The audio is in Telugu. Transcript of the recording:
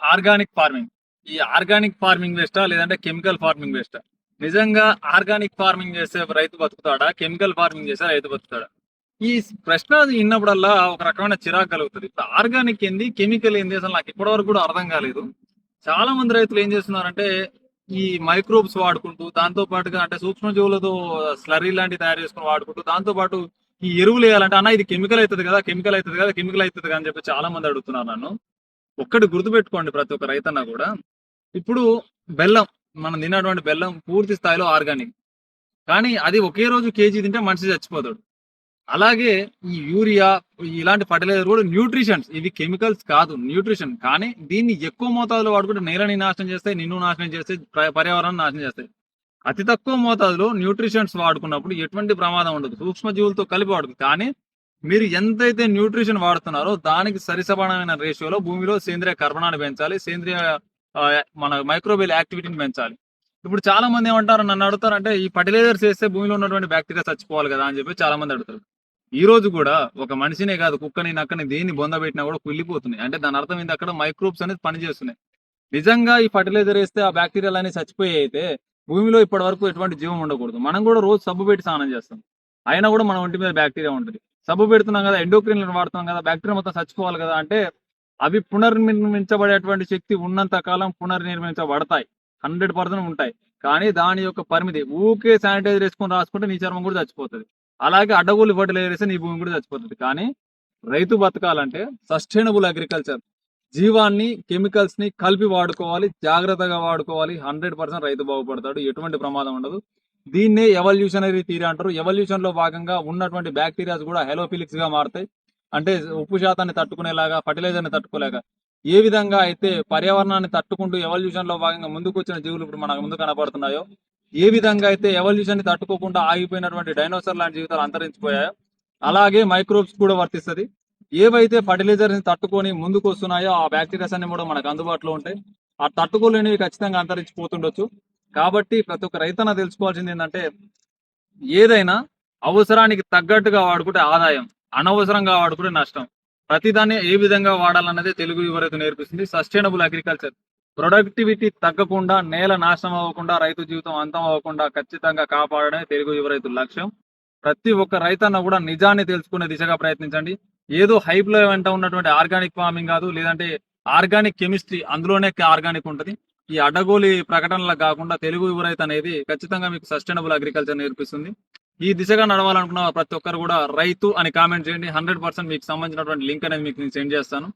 Organic farming. ఈ ఆర్గానిక్ ఫార్మింగ్ వేస్టా లేదంటే కెమికల్ ఫార్మింగ్ వేస్టా? నిజంగా ఆర్గానిక్ ఫార్మింగ్ చేసే రైతు బతుకుతాడా? కెమికల్ ఫార్మింగ్ చేసే రైతు బతుకుతాడా? ఈ ప్రశ్న విన్నప్పుడల్లా ఒక రకమైన చిరాకు కలుగుతుంది. ఆర్గానిక్ ఏంది కెమికల్ ఏంది అసలు నాకు ఇప్పటివరకు కూడా అర్థం కాలేదు. చాలా మంది రైతులు ఏం చేస్తున్నారంటే ఈ మైక్రోబ్స్ వాడుకుంటూ దాంతో పాటుగా అంటే సూక్ష్మజీవులతో స్లరీ లాంటివి తయారు చేసుకుని వాడుకుంటూ దాంతో పాటు ఈ ఎరువులు వేయాలంటే అన్న ఇది కెమికల్ అవుతుంది కదా కెమికల్ అవుతుంది కదా కెమికల్ అవుతుంది కదా అని చెప్పి చాలా మంది అడుగుతున్నారు నన్ను. ఒక్కటి గుర్తుపెట్టుకోండి ప్రతి ఒక్క రైతన్న కూడా. ఇప్పుడు బెల్లం మనం తిన్నటువంటి బెల్లం పూర్తి స్థాయిలో ఆర్గానిక్. కానీ అది ఒకే రోజు కేజీ తింటే మనిషి చచ్చిపోతాడు. అలాగే ఈ యూరియా ఇలాంటి ఫర్టిలైజర్ కూడా న్యూట్రిషన్స్. ఇవి కెమికల్స్ కాదు న్యూట్రిషన్. కానీ దీన్ని ఎక్కువ మోతాదులో వాడుకుంటే నేలని నాశనం చేస్తాయి నిన్ను నాశనం చేస్తాయి పర్యావరణం పర్యావరణాన్ని నాశనం చేస్తాయి. అతి తక్కువ మోతాదులో న్యూట్రిషన్స్ వాడుకున్నప్పుడు ఎటువంటి ప్రమాదం ఉండదు. సూక్ష్మజీవులతో కలిపి వాడుతుంది కానీ మీరు ఎంతైతే న్యూట్రిషన్ వాడుతున్నారో దానికి సరిసమానమైన రేషియోలో భూమిలో సేంద్రియ కర్బనాన్ని పెంచాలి సేంద్రియ మన మైక్రోబియల్ యాక్టివిటీని పెంచాలి. ఇప్పుడు చాలా మంది ఏమంటారు నన్ను అడుగుతారంటే ఈ ఫర్టిలైజర్స్ వేస్తే భూమిలో ఉన్నటువంటి బ్యాక్టీరియా చచ్చిపోవాలి కదా అని చెప్పి చాలా మంది అడుగుతారు. ఈ రోజు కూడా ఒక మనిషినే కాదు కుక్కని నక్కని దేన్ని బొంద పెట్టినా కూడా కుళ్ళిపోతున్నాయి. అంటే దాని అర్థం ఏంది? అక్కడ మైక్రోబ్స్ అనేది పనిచేస్తున్నాయి. నిజంగా ఈ ఫర్టిలైజర్ వేస్తే ఆ బ్యాక్టీరియాలు అనేవి చచ్చిపోయి అయితే భూమిలో ఇప్పటి వరకు ఎటువంటి జీవం ఉండకూడదు. మనం కూడా రోజు సబ్బు పెట్టి స్నానం చేస్తాం. అయినా కూడా మన ఒంటి మీద బ్యాక్టీరియా ఉంటుంది. సబ్బు పెడుతున్నాం కదా ఎండోక్రిన్ వాడుతున్నాం కదా బ్యాక్టీరియా మొత్తం చచ్చిపోవాలి కదా అంటే అవి పునర్నిర్మించబడేటువంటి శక్తి ఉన్నంత కాలం పునర్నిర్మించబడతాయి. హండ్రెడ్ పర్సెంట్ ఉంటాయి. కానీ దాని యొక్క పరిమితి ఊకే శానిటైజర్ వేసుకొని రాసుకుంటే నీ చర్మం కూడా చచ్చిపోతుంది. అలాగే అడ్డగోలు ఫర్టిలైజర్ వేస్తే నీ భూమి కూడా చచ్చిపోతుంది. కానీ రైతు బతకాలంటే సస్టైనబుల్ అగ్రికల్చర్ జీవాన్ని కెమికల్స్ని కలిపి వాడుకోవాలి జాగ్రత్తగా వాడుకోవాలి. హండ్రెడ్ పర్సెంట్ రైతు బాగుపడతాడు. ఎటువంటి ప్రమాదం ఉండదు. దీన్నే ఎవల్యూషనరీ థీరీ అంటారు. ఎవల్యూషన్లో భాగంగా ఉన్నటువంటి బ్యాక్టీరియాస్ కూడా హెలోఫిలిక్స్గా మారుతాయి. అంటే ఉప్పు శాతాన్ని తట్టుకునేలాగా ఫర్టిలైజర్ని తట్టుకోలేక. ఏ విధంగా అయితే పర్యావరణాన్ని తట్టుకుంటూ ఎవల్యూషన్లో భాగంగా ముందుకు వచ్చిన జీవులు ఇప్పుడు మనకు ముందు కనబడుతున్నాయో ఏ విధంగా అయితే ఎవల్యూషన్ని తట్టుకోకుండా ఆగిపోయినటువంటి డైనోసర్ లాంటి జీవితాలు అంతరించిపోయాయో అలాగే మైక్రోబ్స్ కూడా వర్తిస్తది. ఏవైతే ఫర్టిలైజర్స్ని తట్టుకొని ముందుకు వస్తున్నాయో ఆ బ్యాక్టీరియాస్ అన్ని కూడా మనకు అందుబాటులో ఉంటాయి. ఆ తట్టుకోలేనివి ఖచ్చితంగా అంతరించిపోతుండొచ్చు. కాబట్టి ప్రతి ఒక్క రైతన్న తెలుసుకోవాల్సింది ఏంటంటే ఏదైనా అవసరానికి తగ్గట్టుగా వాడుకుంటే ఆదాయం అనవసరంగా వాడుకుంటే నష్టం. ప్రతిదాన్ని ఏ విధంగా వాడాలన్నదే తెలుగు యువరైతు నేర్పిస్తుంది. Sustainable agriculture. ప్రొడక్టివిటీ తగ్గకుండా నేల నాశనం అవ్వకుండా రైతు జీవితం అంతం అవ్వకుండా ఖచ్చితంగా కాపాడడమే తెలుగు యువరైతు లక్ష్యం. ప్రతి ఒక్క రైతన్న కూడా నిజాన్ని తెలుసుకునే దిశగా ప్రయత్నించండి. ఏదో హైప్లో వెంట ఉన్నటువంటి ఆర్గానిక్ ఫార్మింగ్ కాదు లేదంటే ఆర్గానిక్ కెమిస్ట్రీ అందులోనే ఆర్గానిక్ ఉంటది. ఈ అడ్డగోలి ప్రకటనలకు కాకుండా తెలుగు యువరైతు అనేది ఖచ్చితంగా మీకు సస్టైనబుల్ అగ్రికల్చర్ నేర్పిస్తుంది. ఈ దిశగా నడవాలనుకున్న ప్రతి ఒక్కరు కూడా రైతు అని కామెంట్ చేయండి. హండ్రెడ్ పర్సెంట్ మీకు సంబంధించినటువంటి లింక్ అనేది మీకు నేను సెండ్ చేస్తాను.